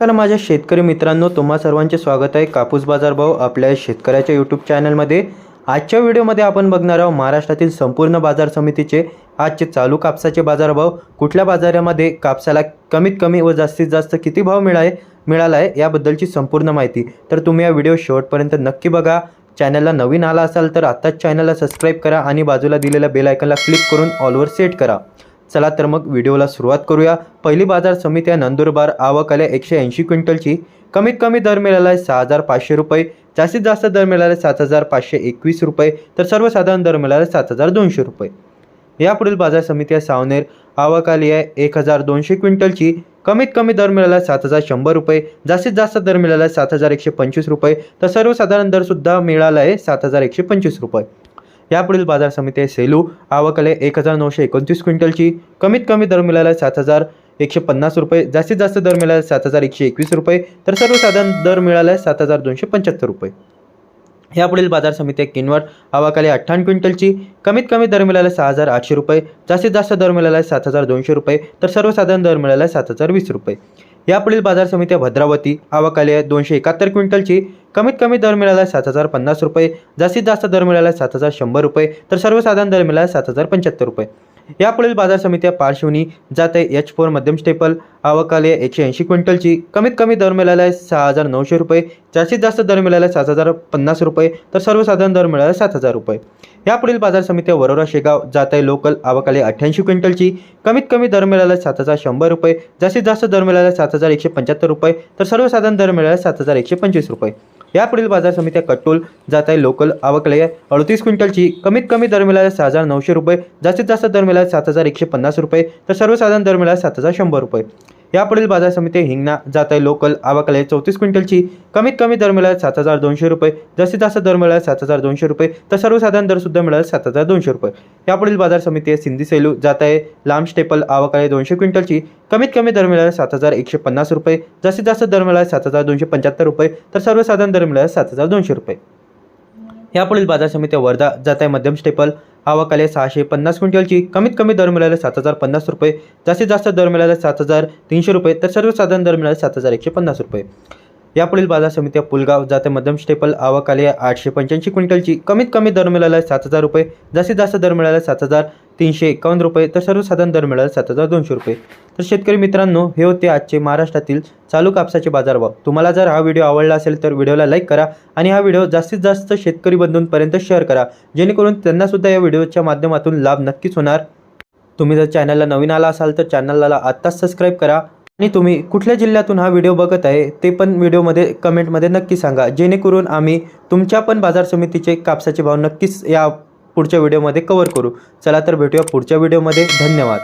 तर माझ्या शेतकरी मित्रांनो तुम्हा सर्वांचे स्वागत आहे. कापूस बाजार भाव आपल्या शेतकऱ्याच्या यूट्यूब चॅनलमध्ये आजच्या व्हिडिओमध्ये आपण बघणार आहोत महाराष्ट्रातील संपूर्ण बाजार समितीचे आजचे चालू कापसाचे बाजारभाव कुठल्या बाजारामध्ये कापसाला कमीत कमी व जास्तीत जास्त किती भाव मिळाले मिळाला आहे याबद्दलची संपूर्ण माहिती. तर तुम्ही या व्हिडिओ शेवटपर्यंत नक्की बघा. चॅनलला नवीन आला असाल तर आत्ताच चॅनलला सबस्क्राईब करा आणि बाजूला दिलेल्या बेलायकनला क्लिक करून ऑलवर सेट करा. चला तर मग व्हिडिओला सुरुवात करूया. पहिली बाजार समिती आहे नंदुरबार. आवक आल्या एकशे ऐंशी क्विंटलची. कमीत कमी दर मिळाला आहे सहा हजार पाचशे रुपये. जास्तीत जास्त दर मिळाला आहे सात हजार पाचशे एकवीस रुपये. तर सर्वसाधारण दर मिळाला आहे सात हजार दोनशे रुपये. यापुढील बाजार समित्या सावनेर. आवक आली आहे एक हजार दोनशे क्विंटलची. कमीत कमी दर मिळाला आहे सात हजार शंभर रुपये. जास्तीत जास्त दर मिळाला आहे सात हजार एकशे पंचवीस रुपये. तर सर्वसाधारण दरसुद्धा मिळाला आहे सात हजार एकशे पंचवीस रुपये. यापुढील बाजार समिती आहे सेलू आवकले एक हजार नऊशे एकोणतीस क्विंटलची. कमीत कमी दर मिळाला सात हजार एकशे पन्नास रुपये जास्तीत जास्त दर मिळाला सात हजार एकशे एकवीस रुपये तर सर्वसाधारण दर मिळाला आहे सात हजार दोनशे पंच्याहत्तर रुपये. यापुढील बाजार समिती आहे किनवट आवाकाली अठ्ठावन्न क्विंटलची. कमीत कमी दर मिळाला सहा हजार आठशे रुपये जास्तीत जास्त दर मिळाला आहे सात हजार दोनशे रुपये तर सर्वसाधारण दर मिळाला आहे सात हजार वीस रुपये. यापुढील बाजार समिती भद्रावती आवाकाली आहे दोनशे एकाहत्तर क्विंटलची. कमीत कमी दर मिळाला आहे सात हजार पन्नास रुपये जास्तीत जास्त दर मिळाला आहे सात हजार शंभर रुपये तर सर्वसाधारण दर मिळाला आहे सात हजार पंच्याहत्तर रुपये. यापुढील बाजार समित्या पार्श्वनी जात आहे एच फोर मध्यम स्टेपल आवकाले एकशे ऐंशी क्विंटलची. कमीत कमी दर मिळाला आहे सहा हजार नऊशे रुपये जास्तीत जास्त दर मिळाला आहे सात हजार पन्नास रुपये तर सर्वसाधारण दर मिळाला आहे सात हजार रुपये. यापुढील बाजार समित्या वरोरा शेगाव जात आहे लोकल आवकाले अठ्ठ्याऐंशी क्विंटलची. कमीत कमी दर मिळाला आहे सात हजार शंभर रुपये जास्तीत जास्त दर मिळाला आहे सात हजार एकशे पंच्याहत्तर रुपये तर सर्वसाधारण दर मिळाला आहे सात हजार एकशे पंचवीस रुपये. यापुढील बाजार समित्या कटोल कट्टोल जात आहे. लोकल आवकले आहे. अडतीस क्विंटलची कमीत कमी दर मिळाला सहा हजार नऊशे रुपये. जास्तीत जास्त दर मिळाला सात हजार एकशे पन्नास रुपये. तर सर्वसाधारण दर मिळाला सात हजार शंभर रुपये. यापुढील बाजार समिती हिंगणा जात आहे लोकल आवकले चौतीस क्विंटलची कमीत कमी दर मिळाला सात हजार दोनशे रुपये. जास्तीत जास्त दर मिळाला सात हजार दोनशे रुपये. तर सर्वसाधारण दरसुद्धा मिळाला सात हजार दोनशे रुपये. यापुढील बाजार समिती आहे सिंधी सेलू जात आहे. लांब स्टेपल आवकाले दोनशे क्विंटलची. कमीत कमी दर मिळाला सात हजार एकशे पन्नास रुपये. जास्तीत जास्त दर मिळाला सात हजार दोनशे पंच्याहत्तर रुपये. तर सर्वसाधारण दर मिळाला सात हजार दोनशे रुपये. यापुढील बाजार समित्या वर्धा जात आहे मध्यम स्टेपल आवक सहाशे पन्नास क्विंटलची कमीत कमी दर मिळाले सात हजार पन्नास रुपये जास्तीत जास्त दर मिळाले सात हजार तीनशे रुपये तर सर्वसाधारण दर मिळाले सात हजार एकशे पन्नास रुपये. यापुढील बाजार समित्या पुलगाव जाते मध्यम स्टेपल आवक आली आहे. आठशे पंच्याऐंशी क्विंटलची कमीत कमी दर मिळाला आहे सात हजार रुपये. जास्तीत जास्त दर मिळाला सात हजार तीनशे एकावन्न रुपये. तर सर्वसाधारण दर मिळाला सात हजार दोनशे रुपये. तर शेतकरी मित्रांनो हे होते आजचे महाराष्ट्रातील चालू कापसाचे बाजारभाव. तुम्हाला जर हा व्हिडिओ आवडला असेल तर व्हिडिओला लाईक करा आणि हा व्हिडिओ जास्तीत जास्त शेतकरी बंधूंपर्यंत शेअर करा. जेणेकरून त्यांनासुद्धा या व्हिडिओच्या माध्यमातून लाभ नक्कीच होणार. तुम्ही जर चॅनलला नवीन आला असाल तर चॅनलला आत्ताच सबस्क्राईब करा. आणि तुम्ही कुठल्या जिल्ह्यातून हा व्हिडिओ बघत आहे ते पण व्हिडिओमध्ये कमेंटमध्ये नक्की सांगा. जेणेकरून आम्ही तुमच्या पण बाजार समितीचे कापसाचे भाव नक्कीच या पुढच्या व्हिडिओमध्ये कवर करू. चला तर भेटूया पुढच्या व्हिडिओमध्ये. धन्यवाद.